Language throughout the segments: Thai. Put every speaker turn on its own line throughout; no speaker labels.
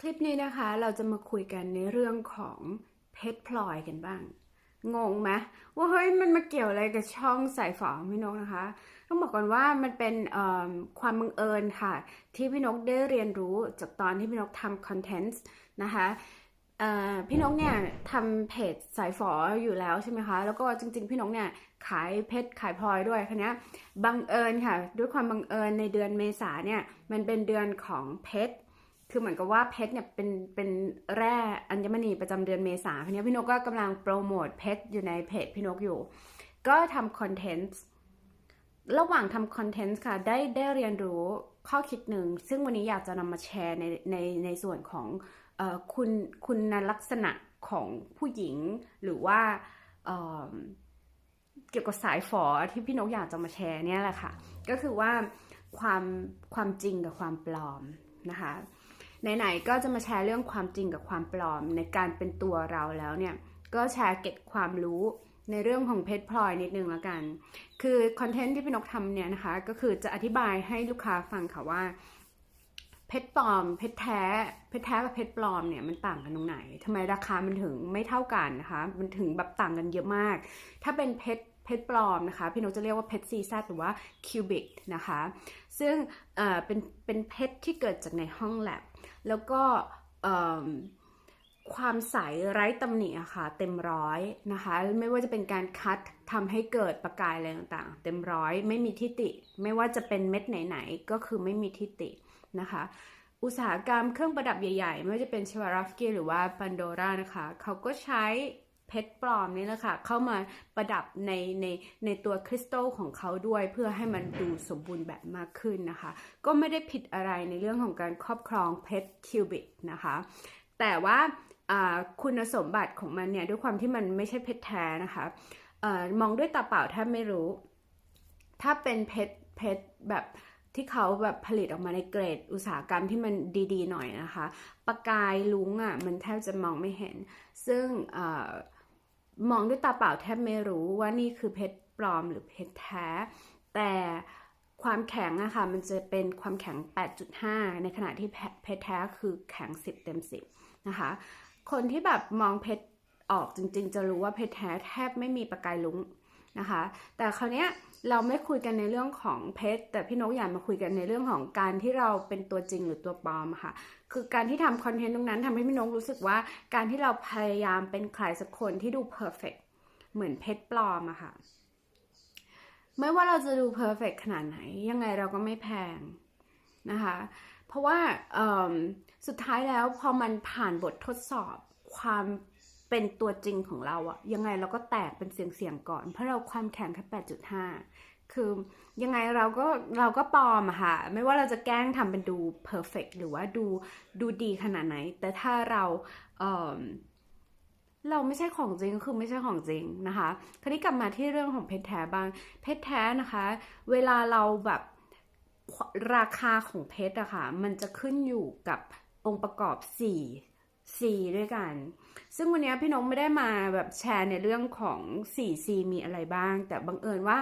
คลิปนี้นะคะเราจะมาคุยกันในเรื่องของเพชรพลอยกันบ้าง งงไหมว่าเฮ้ยมันมาเกี่ยวอะไรกับช่องสายฝอของพี่นกนะคะ ต้องบอกก่อนว่ามันเป็นความบังเอิญค่ะ ที่พี่นกได้เรียนรู้จากตอนที่พี่นกทำคอนเทนต์นะคะพี่นกเนี่ยทำเพจสายฝออยู่แล้วใช่ไหมคะ แล้วก็จริงๆ พี่นกเนี่ยขายเพชรขายพลอยด้วยคันนี้บังเอิญค่ะ ด้วยความบังเอิญในเดือนเมษาเนี่ยมันเป็นเดือนของเพชร คือเหมือนกับว่าเพชรเนี่ยเป็นเป็นแร่อัญมณีประจำเดือนเมษาทีนี้พี่นกก็กำลังโปรโมทเพชรอยู่ในเพจพี่นกอยู่ ก็ทำคอนเทนต์ระหว่างทำคอนเทนต์ค่ะได้ได้เรียนรู้ข้อคิดหนึ่ง ซึ่งวันนี้อยากจะนำมาแชร์ในในในส่วนของออคุณคุณลักษณะของผู้หญิงหรือว่าเเกี่ยวกับสายฝอที่พี่นกอยากจะมาแชร์เนี่ยแหละค่ะ ก็คือว่าความความจริงกับความปลอมนะคะ ไหนๆก็จะมาแชร์เรื่องความจริงกับความปลอมในการเป็นตัวเราแล้วเนี่ยก็แชร์เก็บความรู้ในเรื่องของเพชรพลอยนิดนึงแล้วกัน คือคอนเทนต์ที่พี่นกทำเนี่ยนะคะ ก็คือจะอธิบายให้ลูกค้าฟังค่ะว่า เพชรปลอม เพชรแท้ เพชรแท้กับเพชรปลอมเนี่ยมันต่างกันตรงไหนทำไมราคามันถึงไม่เท่ากันนะคะ มันถึงแบบต่างกันเยอะมาก ถ้าเป็นเพชร เพชรปลอมนะคะ พี่นกจะเรียกว่าเพชรซีซหรือว่าคิวบิกนะคะ ซึ่งเอ่อเป็นเป็นเพชรที่เกิดจากในห้องแลบ แล้วก็เอิ่มความใสไร้ตำหนิอะค่ะ เต็มร้อยนะคะ ไม่ว่าจะเป็นการคัดทำให้เกิดประกายอะไรต่างๆ เต็มร้อยไม่มีทิฏฐิไม่ว่าจะเป็นเม็ดไหนๆ ก็คือไม่มีทิฏฐินะคะอุตสาหกรรมเครื่องประดับใหญ่ๆ ไม่ว่าจะเป็นชวารอฟสกี้หรือว่าปันโดรานะคะ เขาก็ใช้ เพชรปลอมนี่แหละค่ะเข้ามาประดับในในในตัวคริสตัลของเขาด้วย เพื่อให้มันดูสมบูรณ์แบบมากขึ้นนะคะ ก็ไม่ได้ผิดอะไรในเรื่องของการครอบครองเพชรคิวบิกนะคะ แต่ว่าคุณสมบัติของมันเนี่ยด้วยความที่มันไม่ใช่เพชรแท้นะคะอมองด้วยตาเปล่าแทบไม่รู้ ถ้าเป็นเพชรเพชรแบบที่เขาแบบผลิตออกมาในเกรดอุตสาหกรรมที่มันดีๆหน่อยนะคะ ประกายลุงอะ่ะมันแทบจะมองไม่เห็น ซึ่งอ มองด้วยตาเปล่าแทบไม่รู้ว่านี่คือเพชรปลอมหรือเพชรแท้ แต่ความแข็งอะค่ะมันจะเป็นความแข็ง 8.5 ในขณะที่เพชรแท้คือแข็ง 10 เต็ม 10 นะคะ คนที่แบบมองเพชรออกจริงๆ จะรู้ว่าเพชรแท้แทบไม่มีประกายลุงนะคะ แต่คราวเนี้ย เราไม่คุยกันในเรื่องของเพชรแต่พี่นกอยากมาคุยกันในเรื่องของการที่เราเป็นตัวจริงหรือตัวปลอมค่ะ คือการที่ทำคอนเทนต์ตรงนั้นทำให้พี่นกรู้สึกว่า การที่เราพยายามเป็นใครสักคนที่ดูเพอร์เฟกเหมือนเพชรปลอมอะค่ะ ไม่ว่าเราจะดูเพอร์เฟกขนาดไหน ยังไงเราก็ไม่แพงนะคะ เพราะว่าสุดท้ายแล้วพอมันผ่านบททดสอบความ เป็นตัวจริงของเราอะยังไงเราก็แตกเป็นเสียงๆก่อน เพราะเราความแข็งแค่8.5คือยังไงเราก็เราก็ปลอมอะค่ะ ไม่ว่าเราจะแกล้งทำเป็นดูเพอร์เฟกหรือว่าดูดูดีขนาดไหน แต่ถ้าเราเเราไม่ใช่ของจริงก็คือไม่ใช่ของจริงนะคะ คราวนี้กลับมาที่เรื่องของเพชรแท้บ้าง เพชรแท้นะคะ เวลาเราแบบราคาของเพชรอะค่ะ มันจะขึ้นอยู่กับองค์ประกอบ 4 C ด้วยกัน ซึ่งวันนี้พี่นกไม่ได้มาแบบแชร์ในเรื่องของ 4 C มีอะไรบ้าง แต่บังเอิญว่า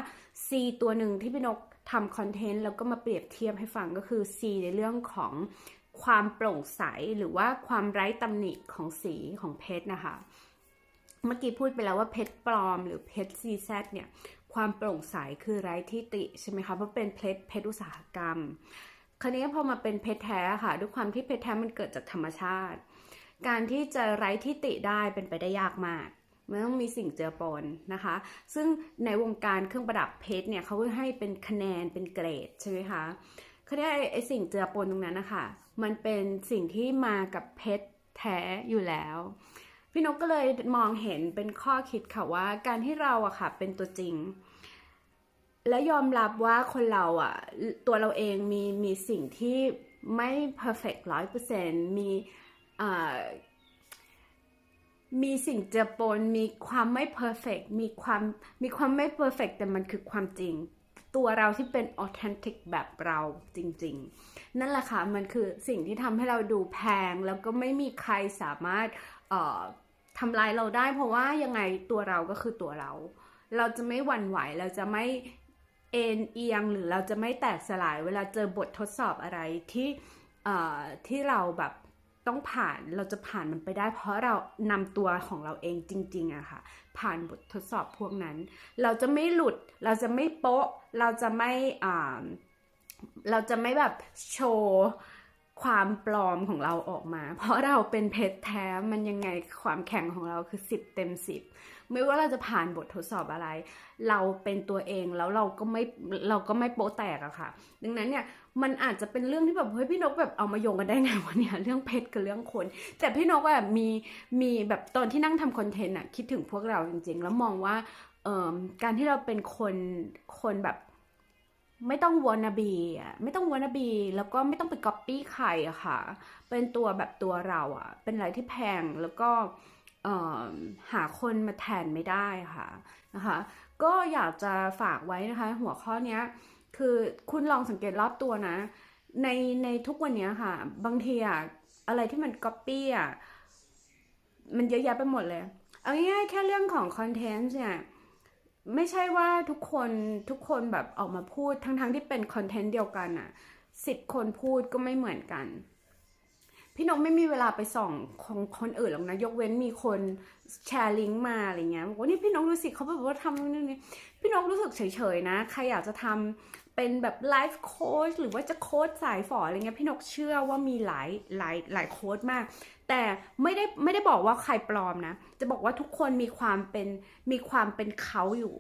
C ตัวหนึ่งที่พี่นกทำคอนเทนต์แล้วก็มาเปรียบเทียบให้ฟังก็คือ C ในเรื่องของความโปร่งใสหรือว่าความไร้ตำหนิของสีของเพชรนะคะ เมื่อกี้พูดไปแล้วว่าเพชรปลอมหรือเพชรซีแซเนี่ย ความโปร่งใสคือไร้ที่ติใช่ไหมคะเพราะเป็นเพชรเพชรอุตสาหกรรม คราวนี้พอมาเป็นเพชรแท้ค่ะ ด้วยความที่เพชรแท้มันเกิดจากธรรมชาติ การที่จะไร้ที่ติได้เป็นไปได้ยากมากมันต้องมีสิ่งเจือปนนะคะ ซึ่งในวงการเครื่องประดับเพชรเนี่ยเขาก็ให้เป็นคะแนนเป็นเกรดใช่ไหมคะคราวนี้ไอ้ไอ้สิ่งเจือปนตรงนั้นนะคะมันเป็นสิ่งที่มากับเพชรแท้อยู่แล้ว พี่นกก็เลยมองเห็นเป็นข้อคิดค่ะว่า การที่เราอะค่ะเป็นตัวจริง และยอมรับว่าคนเราอะตัวเราเองมีมีสิ่งที่ไม่ perfect ร้อยเปอร์เซ็นต์มี มีสิ่งเจือปนมีความไม่ perfect มีความมีความไม่ perfect แต่มันคือความจริง ตัวเราที่เป็น authentic แบบเราจริง ๆ นั่นแหละค่ะ มันคือสิ่งที่ทำให้เราดูแพง แล้วก็ไม่มีใครสามารถทำลายเราได้ เพราะว่ายังไงตัวเราก็คือตัวเรา เราจะไม่หวั่นไหวเราจะไม่เอ็นเอียงหรือเราจะไม่แตกสลายเวลาเจอบททดสอบอะไรที่ที่เราแบบ ต้องผ่านเราจะผ่านมันไปได้ เพราะเรานำตัวของเราเองจริงๆอะค่ะ ผ่านบททดสอบพวกนั้น เราจะไม่หลุด เราจะไม่โป๊ะ เราจะไม่อ่าเราจะไม่แบบโชว์ ความปลอมของเราออกมา เพราะเราเป็นเพชรแท้มันยังไงความแข็งของเราคือ 10 เต็ม 10 ไม่ว่าเราจะผ่านบททดสอบอะไร เราเป็นตัวเองแล้วเราก็ไม่เราก็ไม่โป๊ะแตกอะค่ะ ดังนั้นเนี่ยมันอาจจะเป็นเรื่องที่แบบเฮ้ยพี่นกแบบเอามาโยงกันได้ไงวะเนี่ยเรื่องเพชรกับเรื่องคน แต่พี่นกแบบมีมีแบบตอนที่นั่งทำคอนเทนต์อะคิดถึงพวกเราจริง ๆ แล้วมองว่าเอ่อการที่เราเป็นคนคนแบบ ไม่ต้องว a นาบีอะไม่ต้องว a นาบีแล้วก็ไม่ต้องไปก๊อปปี้ใครอะค่ะ เป็นตัวแบบตัวเราอะเป็นอะไรที่แพงแล้วก็หาคนมาแทนไม่ได้ค่ะนะคะ ก็อยากจะฝากไว้นะคะ หัวข้อนี้คือคุณลองสังเกตรอบตัวนะ ในในทุกวันนี้ค่ะ บางทีอะอะไรที่มันก๊อปปี้อะมันเยอะแยะไปหมดเลย เอาง่ายๆแค่เรื่องของคอนเทนต์เนี่ย ไม่ใช่ว่าทุกคนทุกคนแบบออกมาพูดทั้งๆที่เป็นคอนเทนต์เดียวกันอะสิบคนพูดก็ไม่เหมือนกัน พี่นกไม่มีเวลาไปส่องของคนอื่นหรอกนะยกเว้นมีคนแชร์ลิงก์มาอะไรเงี้ยบอกว่านี่พี่นกดูสิเขาแบบว่าทำนู่นนี่พี่นกรู้สึกเฉยๆนะ ใครอยากจะทำเป็นแบบไลฟ์โค้ชหรือว่าจะโค้ชสายฝออะไรเงี้ยพี่นกเชื่อว่ามีหลายหลายหลายโค้ชมาก แต่ไม่ได้ไม่ได้บอกว่าใครปลอมนะ จะบอกว่าทุกคนมีความเป็นมีความเป็นเขาอยู่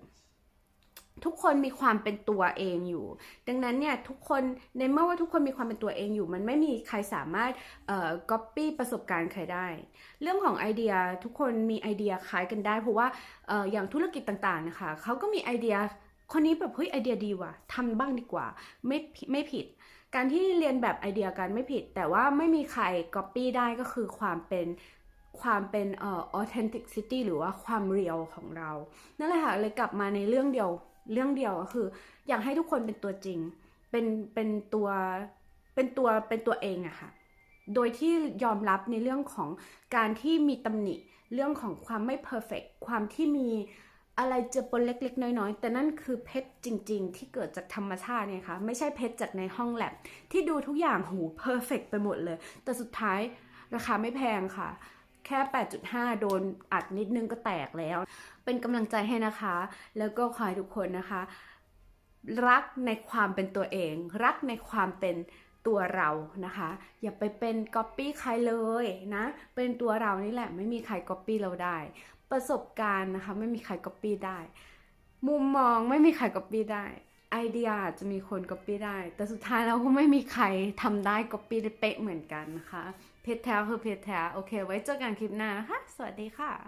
ทุกคนมีความเป็นตัวเองอยู่ ดังนั้นเนี่ยทุกคนในเมื่อว่าทุกคนมีความเป็นตัวเองอยู่ มันไม่มีใครสามารถเอ่อ copy ประสบการณ์ใครได้ เรื่องของไอเดียทุกคนมีไอเดียคล้ายกันได้ เพราะว่าเอ่ออย่างธุรกิจต่างๆนะคะเขาก็มีไอเดียคนนี้แบบเฮ้ยไอเดียดีว่ะทำบ้างดีกว่าไม่ไม่ผิด การที่เรียนแบบไอเดียกันไม่ผิด แต่ว่าไม่มีใคร copy ได้ก็คือความเป็นความเป็นเอ่อ authenticity หรือว่าความเรียวของเรา นั่นแหละค่ะเลยกลับมาในเรื่องเดียวเรื่องเดียวก็คือ อยากให้ทุกคนเป็นตัวจริง เป็นเป็นตัวเป็นตัวเป็นตัวเองอะค่ะ โดยที่ยอมรับในเรื่องของการที่มีตำหนิ เรื่องของความไม่เพอร์เฟกความที่มี อะไรเจอปนเล็ก ๆ น้อย ๆ แต่นั่นคือเพชรจริง ๆ ที่เกิดจากธรรมชาติเนี่ยค่ะ ไม่ใช่เพชรจากในห้องแลบที่ดูทุกอย่างหูเพอร์เฟกไปหมดเลย แต่สุดท้ายราคาไม่แพงค่ะ แค่ 8.5 โดนอัดนิดนึงก็แตกแล้ว เป็นกำลังใจให้นะคะ แล้วก็ขอให้ทุกคนนะคะ รักในความเป็นตัวเอง รักในความเป็นตัวเรานะคะ อย่าไปเป็นก๊อปปี้ใครเลยนะ เป็นตัวเรานี่แหละ ไม่มีใครก๊อปปี้เราได้ ประสบการณ์นะคะ ไม่มีใครก๊อปปี้ได้ มุมมองไม่มีใครก๊อปปี้ได้ไอเดียอาจจะมีคนก๊อปปี้ได้ แต่สุดท้ายแล้วก็ไม่มีใครทำได้ก๊อปปี้ได้เป๊ะเหมือนกันนะคะ เพจแท้คือเพจแท้โอเค ไว้เจอกันคลิปหน้านะคะ สวัสดีค่ะ